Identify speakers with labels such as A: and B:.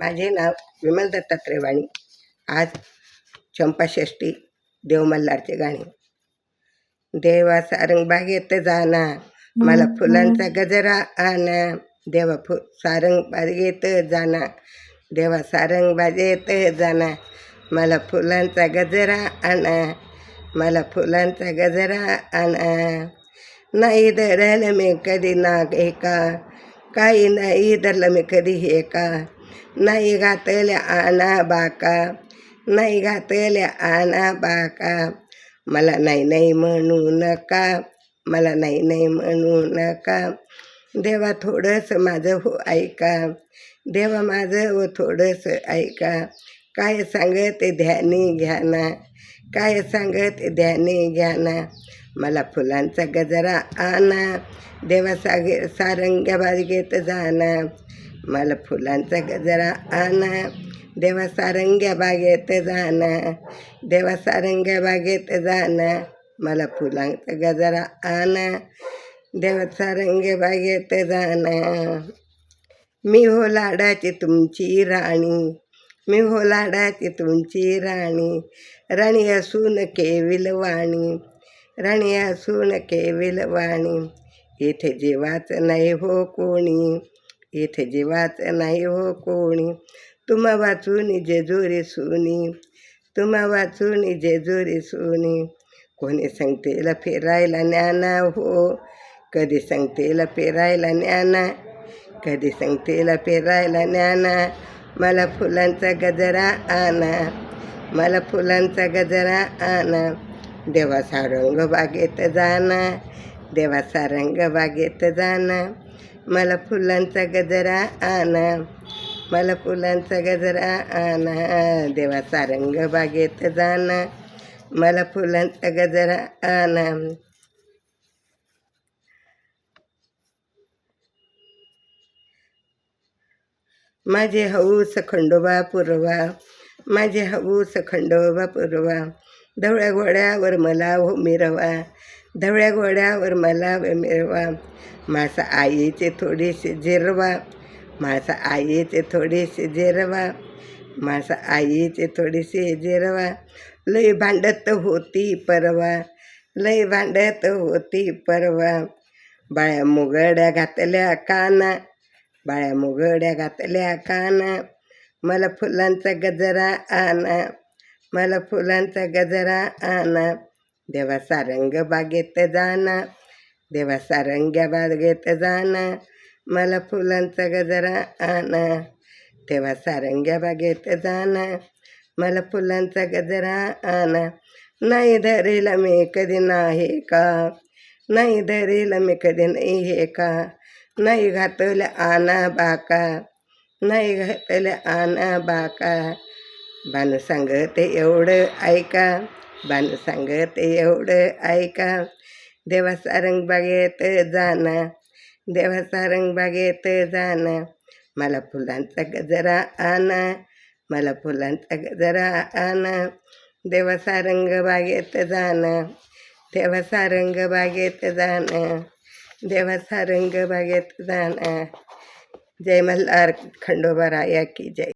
A: माझे नाव विमल दत्तात्रय वाणी आज चंपाषष्ठी देव मल्हारचे गाणे. देवा सारंग बागेत जाना मला फुलांचा गजरा आणा. देवा फु सारंग बागेत जाना देवा सारंग बागेत जाना मला फुलांचा गजरा आणा. मला फुलांचा गजरा आणा. नाही धरलं मी कधी नाग एका काही नाही धरलं मी कधी हे का नाही घातल्या आणा बाका नाही घातल्या आणा बाका मला नाही नाही म्हणू नका मला नाही नाही म्हणू नका देवा थोडंसं माझं हो ऐका देवा माझं हो थोडंसं ऐका काय सांगत ध्यानी घ्या ना काय सांगत ध्यानी घ्या ना मला फुलांचा गजरा आणा. देवा सागे सारंग्या बागेत जाना. मला फुलांचा गजरा आणा. देवा सारंग्या बागेत जाना. देवा सारंग्या बागेत जाना. मला फुलांचा गजरा आणा. देवा सारंग्या बागेत जाना. मी हो लाडाची तुमची राणी. मी हो लाडाची तुमची राणी. राणी असून केविल विलवाणी राणी असून केविल वाणी. इथे जीवाच नाही हो कोणी. इथे जीवाच नाही हो कोणी. तुम्हा वाचून जेजुरी सुनी. तुम्हा वाचून जेजुरी सुनी. कोणी सांगतेला फिरायला ज्ञाना हो. कधी सांगतेला फिरायला ज्ञाना कधी सांगतेला फिरायला ज्ञाना मला फुलांचा गजरा आणा. मला फुलांचा गजरा आणा. देवा सारंग बागेत जाना देवा सारंग बागेत जाना मला फुलांचा गजरा आणा. मला फुलांचा गजरा आणा. देवा सारंग बागेत जाना मला फुलांचा गजरा आणा. माझे हौस खंडोबा पुरवा माझे हौस खंडोबा पुरवा धवळ्या घोड्यावर मला हो मिरवा धवळ्या घोड्यावर मला मिरवा माझा आईचे थोडीशी जिरवा माझा आईचे थोडीशी जिरवा माझा आईचे थोडीशी जिरवा. लई भांडत होती परवा लई भांडत होती परवा बाळ्या मुगड्या घातल्या काना बाळ्या मुघड्या घातल्या काना. मला फुलांचा गजरा आणा. मला फुलांचा गजरा आणा. देवा सारंग बागेत जाना देवा सारंग्या बागेत जाना मला फुलांचा गजरा आणा. देवा सारंग्या बागेत जाना मला फुलांचा गजरा आणा. नाही धरेल मी कधी नाही का? नाही धरेल मी कधी नाही हे का? नाही घातलं आना बाका नाही घातलं आना बाका। बाण सांगते एवढं ऐका बाण सांगते एवढं ऐका। देवा सारंग बागेत जाना देवा सारंग बागेत जाना। मला फुलांचा गजरा आणा मला फुलांचा गजरा आणा देवा सारंग बागेत जाणं देवा सारंग बागेत जाणं देवाचा रंग बागेत जाणं जय मल्हार खंडोबा राया की जय.